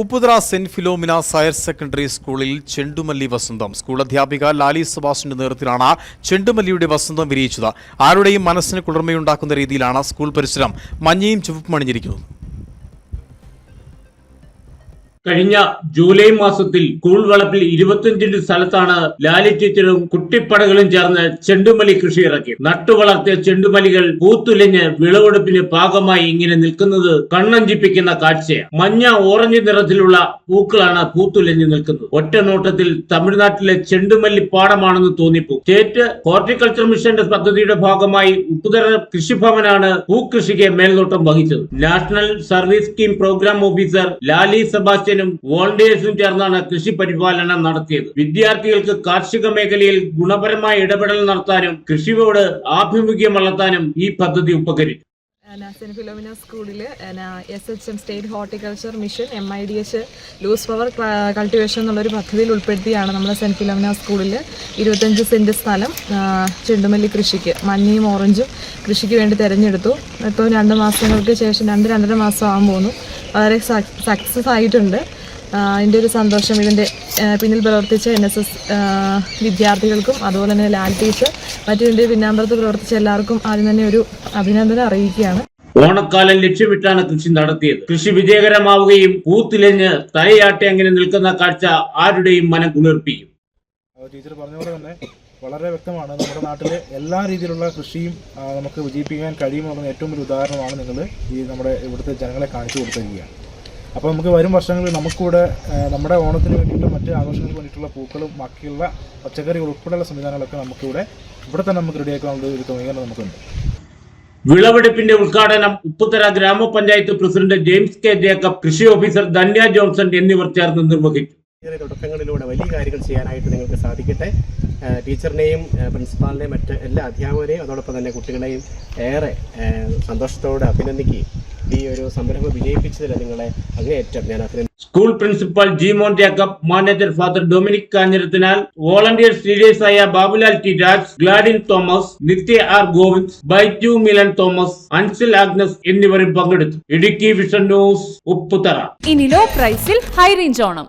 Upputhara Saint Philomena higher secondary സ്കൂളിൽ ചെണ്ടുമല്ലി വസന്തം. സ്കൂൾ അധ്യാപിക ലാലി സുഭാഷിന്റെ നേതൃത്വത്തിലാണ് ചെണ്ടുമല്ലിയുടെ വസന്തം വിരിയിച്ചത്. ആരുടെയും മനസ്സിന് കുളിർമയുണ്ടാക്കുന്ന രീതിയിലാണ് സ്കൂൾ പരിസരം മഞ്ഞയും ചുവപ്പും അണിഞ്ഞിരിക്കുന്നത് കഴിഞ്ഞ ജൂലൈ മാസത്തിൽ സ്കൂൾ വളപ്പിൽ ഇരുപത്തിയഞ്ചിന്റെ സ്ഥലത്താണ് ലാലി ടീച്ചറും കുട്ടിപ്പടകളും ചേർന്ന് ചെണ്ടുമല്ലി കൃഷി ഇറക്കി. നട്ടുവളർത്തിയ ചെണ്ടുമലികൾ പൂത്തുലഞ്ഞ് വിളവെടുപ്പിന് പാകമായി ഇങ്ങനെ നിൽക്കുന്നത് കണ്ണഞ്ചിപ്പിക്കുന്ന കാഴ്ചയാണ്. മഞ്ഞ ഓറഞ്ച് നിറത്തിലുള്ള പൂക്കളാണ് പൂത്തുലഞ്ഞ് നിൽക്കുന്നത്. ഒറ്റ നോട്ടത്തിൽ തമിഴ്നാട്ടിലെ ചെണ്ടുമല്ലി പാടമാണെന്ന് തോന്നിപ്പോ സ്റ്റേറ്റ് ഹോർട്ടിക്കൾച്ചർ മിഷന്റെ പദ്ധതിയുടെ ഭാഗമായി ഉപ്പുതറ കൃഷിഭവനാണ് പൂക്കൃഷിക്ക് മേൽനോട്ടം വഹിച്ചത്. National service scheme programme officer Lali സെബാസ്റ്റ്യനും വോളണ്ടിയേഴ്സും ചേർന്നാണ് കൃഷി പരിപാലനം നടത്തിയത്. വിദ്യാർത്ഥികൾക്ക് കാർഷിക മേഖലയിൽ ഗുണപരമായ ഇടപെടൽ നടത്താനും കൃഷിയോട് ആഭിമുഖ്യം വളർത്താനും ഈ പദ്ധതി ഉപകരിച്ചു. സെന്റ് ഫിലോമിന സ്കൂളിൽ S H M state horticulture mission M I D H loose flower cultivation എന്നുള്ളൊരു പദ്ധതിയിൽ ഉൾപ്പെടുത്തിയാണ് നമ്മൾ സെന്റ് ഫിലോമിന സ്കൂളിൽ ഇരുപത്തഞ്ച് സെന്റ് സ്ഥലം ചെണ്ടുമല്ലി കൃഷിക്ക് മഞ്ഞയും ഓറഞ്ചും കൃഷിക്ക് വേണ്ടി തിരഞ്ഞെടുത്തു. ഇപ്പോൾ രണ്ട് മാസങ്ങൾക്ക് ശേഷം രണ്ട് രണ്ടര മാസം ആകാൻ പോകുന്നു വളരെ സക്സസ് ആയിട്ടുണ്ട്. അതിന്റെ ഒരു സന്തോഷം ഇതിന്റെ പിന്നിൽ പ്രവർത്തിച്ച എൻ എസ് എസ് വിദ്യാർത്ഥികൾക്കും അതുപോലെ തന്നെ ലാൽ ടീച്ചർ മറ്റു ഇതിന്റെ പിന്നാമ്പുറത്ത് പ്രവർത്തിച്ച എല്ലാവർക്കും ആദ്യം തന്നെ ഒരു അഭിനന്ദനം അറിയിക്കുകയാണ്. ഓണക്കാലം ലക്ഷ്യമിട്ടാണ് കൃഷി നടത്തിയത്. കൃഷി വിജയകരമാവുകയും കൂത്തിലെഞ്ഞ് തലയാട്ടി അങ്ങനെ നിൽക്കുന്ന കാഴ്ച ആരുടെയും മനം കുളിർപ്പിക്കും ടീച്ചർ പറഞ്ഞ പോലെ തന്നെ വളരെ വ്യക്തമാണ് നമ്മുടെ നാട്ടിലെ എല്ലാ രീതിയിലുള്ള കൃഷിയും നമുക്ക് വിജയിപ്പിക്കാൻ കഴിയുമെന്നുള്ള ഏറ്റവും വലിയ ഉദാഹരണമാണ് നിങ്ങൾ ഈ നമ്മുടെ ഇവിടുത്തെ ജനങ്ങളെ കാണിച്ചു കൊടുത്തിരിക്കുകയാണ്. അപ്പോൾ നമുക്ക് വരും വർഷങ്ങളിൽ നമുക്കിവിടെ നമ്മുടെ ഓണത്തിന് വേണ്ടിയിട്ടും മറ്റ് ആഘോഷങ്ങൾക്ക് വേണ്ടിയിട്ടുള്ള പൂക്കളും ബാക്കിയുള്ള പച്ചക്കറികൾ ഉൾപ്പെടെയുള്ള സംവിധാനങ്ങളൊക്കെ നമുക്കിവിടെ ഇവിടെ തന്നെ നമുക്ക് റെഡിയാക്കാനുള്ള ഒരു ക്രമീകരണം നമുക്കുണ്ട്. വിളവെടുപ്പിന്റെ ഉദ്ഘാടനം ഉപ്പുതറ ഗ്രാമപഞ്ചായത്ത് പ്രസിഡന്റ് ജെയിംസ് കെ ജേക്കബ് കൃഷി ഓഫീസർ ധന്യ ജോൺസൺ എന്നിവർ ചേർന്ന് നിർവഹിച്ചു. ചെറിയ തുടക്കങ്ങളിലൂടെ വലിയ കാര്യങ്ങൾ ചെയ്യാനായിട്ട് നിങ്ങൾക്ക് സാധിക്കട്ടെ. ടീച്ചറിനെയും പ്രിൻസിപ്പാളിനെയും മറ്റ് എല്ലാ അധ്യാപകരെയും അതോടൊപ്പം തന്നെ കുട്ടികളെയും ഏറെ സന്തോഷത്തോടെ അഭിനന്ദിക്കുകയും ഈ ഒരു സംരംഭം വിജയിപ്പിച്ചതിൽ നിങ്ങളെ അങ്ങേയറ്റം ഞാൻ അഭിനന്ദിക്കും school principal Jimon Jacob manager father Dominic Kanjirathinal volunteers ആയ Babulal T Raj Gladin Thomas Nithya R Govind Baiju Milan Thomas Ansil Agnes എന്നിവരും പങ്കെടുത്തു. ഇടുക്കി വിഷൻ ന്യൂസ് ഉപ്പുതറ ഇനി ലോ പ്രൈസിൽ ഹൈ റേഞ്ച് ഓണം.